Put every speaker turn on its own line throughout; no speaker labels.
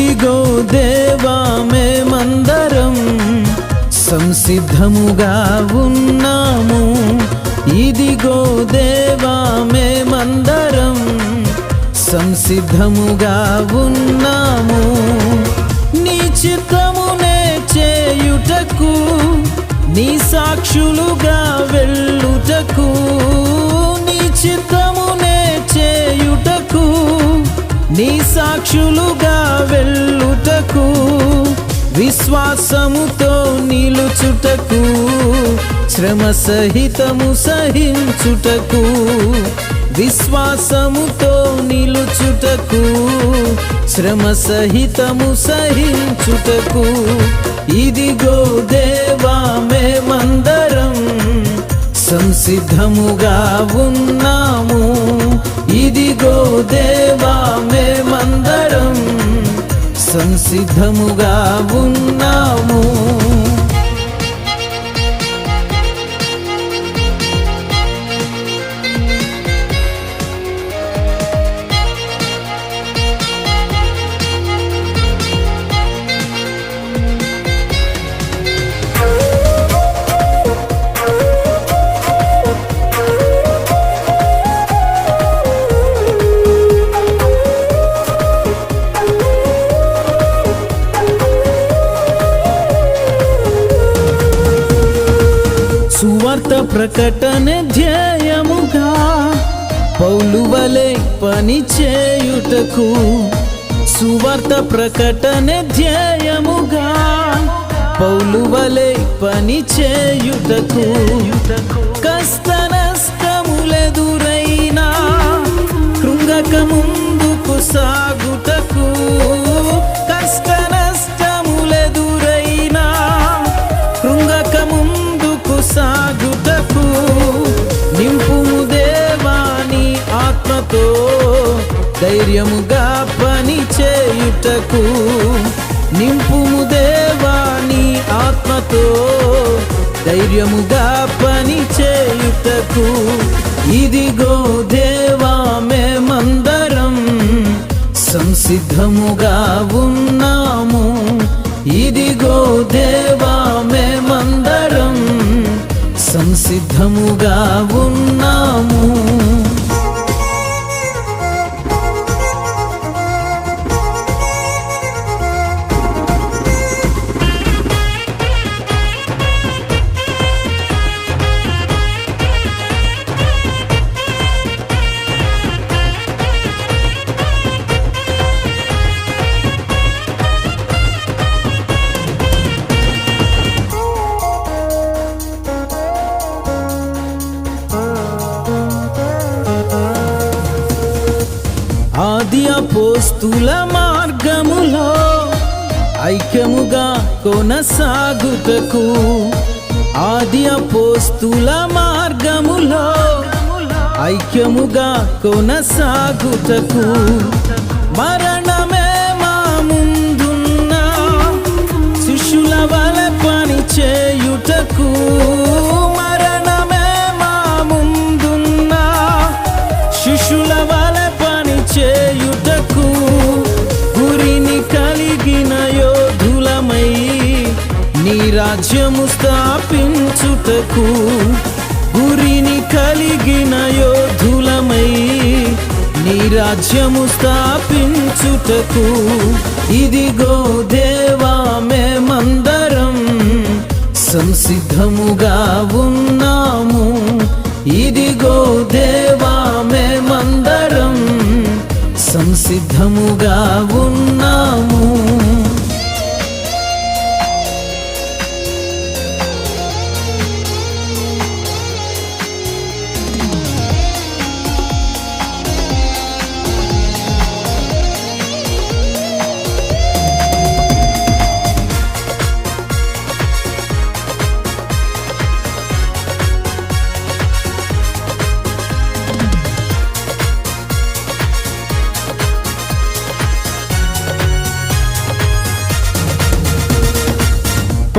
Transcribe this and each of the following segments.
ఇదిగో దేవా మేమందరం సంసిద్ధముగా ఉన్నాము. ఇదిగో దేవా మేమందరం సంసిద్ధముగా ఉన్నాము. నీ చిత్తమునే చేయుటకు నీ సాక్షులుగా వెళ్ళుటకు నీ చిత్త సాక్షులుగా వెళ్ళుటకు విశ్వాసముతో నిలుచుటకు శ్రమ సహితము సహించుటకు విశ్వాసముతో నిలుచుటకు శ్రమ సహితము సహించుటకు. ఇదిగో దేవా మేమందరం సంసిద్ధముగా ఉన్నాము. ఇదిగో దే సిద్ధముగా ఉన్నాము. సువార్త ప్రకటన ధ్యేయముగా పౌలు వలె పని చేయుటకు సువార్త ప్రకటన ధ్యేయముగా పౌలు వలె పని చేయుటకు కష్ట నష్టములెదురైనా కృంగక ముందుకు సాగు ధైర్యముగా పని చేయుటకు నింపుము దేవాని ఆత్మతో. ధైర్యముగా పని చేయుటకు ఇదిగో దేవా మేమందరం సంసిద్ధముగా ఉన్నాము. ఇదిగో దేవా మేమందరం సంసిద్ధముగా ఉన్నాము అపోస్తుల మార్గములో ఐక్యముగా కొనసాగుటకు ఆది అపోస్తుల మార్గములో ఐక్యముగా కొనసాగుటకు మరణమే మా ముందున్న శిష్యుల వల పని చేయుటకు రాజ్యము స్థాపించుటకు గురిని కలిగిన యోధులమై నీ రాజ్యము స్థాపించుటకు. ఇదిగో దేవా మేమందరం సంసిద్ధముగా ఉన్నాము. ఇదిగో దేవా మేమందరం సంసిద్ధముగా ఉన్నాము.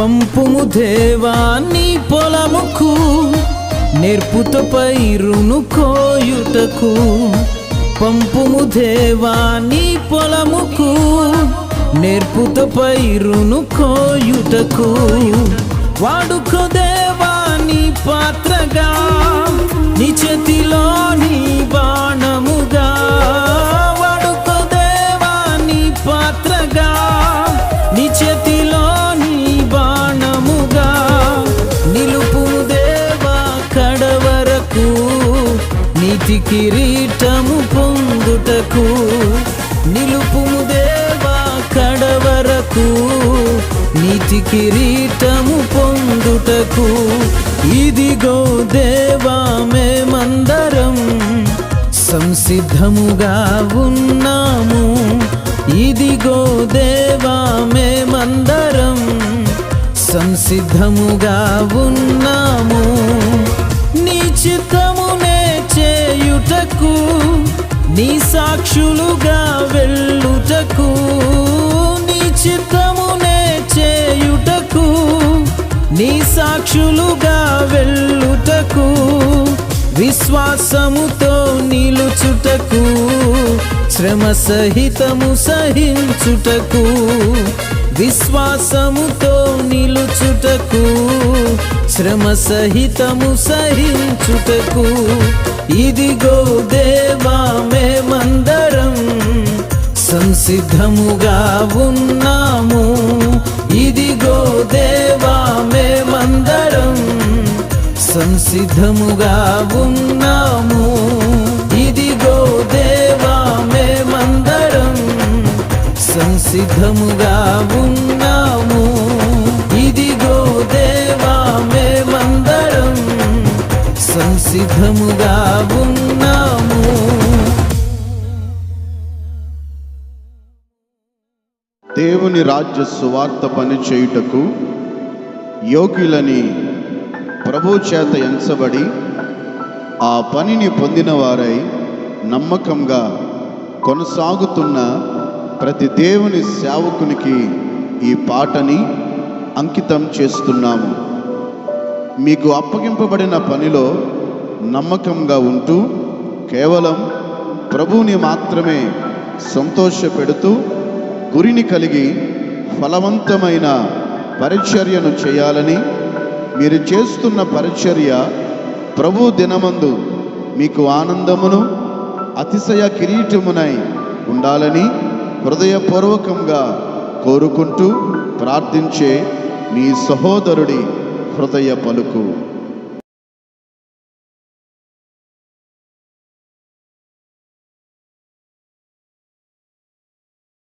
పంపుము దేవా నీ పొలముకు నేర్పుతపై పైరును కోయుటకు. పంపుము దేవా నీ పొలముకు నేర్పుతపై పైరును కోయుటకు. వాడుకో దేవా నీ పాత్రగా నీ చేతిలోని బాణముగా. నీతి కిరీటము పొందుటకు నిలుపుము దేవా కడవరకు నీతి కిరీటము పొందుటకు. ఇదిగో దేవా మేమందరం సంసిద్ధముగా ఉన్నాము. ఇదిగో దేవా మేమందరం సంసిద్ధముగా ఉన్నాము. నీ చిత్తమునే వెళ్ళుటకు నీ సాక్షులుగా వెళ్ళుటకు నీ చిత్తమునే చేయుటకు నీ సాక్షులుగా వెళ్ళుటకు విశ్వాసముతో నిలుచుటకు శ్రమ సహితము సహించుటకు విశ్వాసముతో నిలుచుటకు శ్రమ సహితము సహించుటకు. ఇదిగో దేవా మేమందరం సంసిద్ధముగా ఉన్నాము. ఇదిగో దేవా మేమందరం సంసిద్ధముగా సంసిద్ధముగా ఉన్నాము.
దేవుని రాజ్య సువార్త పని చేయుటకు యోగ్యులని ప్రభు చేత ఎంచబడి ఆ పనిని పొందిన వారై నమ్మకంగా కొనసాగుతున్న ప్రతి దేవుని సేవకునికి ఈ పాటని అంకితం చేస్తున్నాము. మీకు అప్పగింపబడిన పనిలో నమ్మకంగా ఉంటూ కేవలం ప్రభువుని మాత్రమే సంతోషపెడుతూ గురిని కలిగి ఫలవంతమైన పరిచర్యను చేయాలని మీరు చేస్తున్న పరిచర్య ప్రభు దినమందు మీకు ఆనందమును అతిశయ కిరీటమునై ఉండాలని హృదయపూర్వకంగా కోరుకుంటూ ప్రార్థించే మీ సహోదరుడి హృదయ పలుకు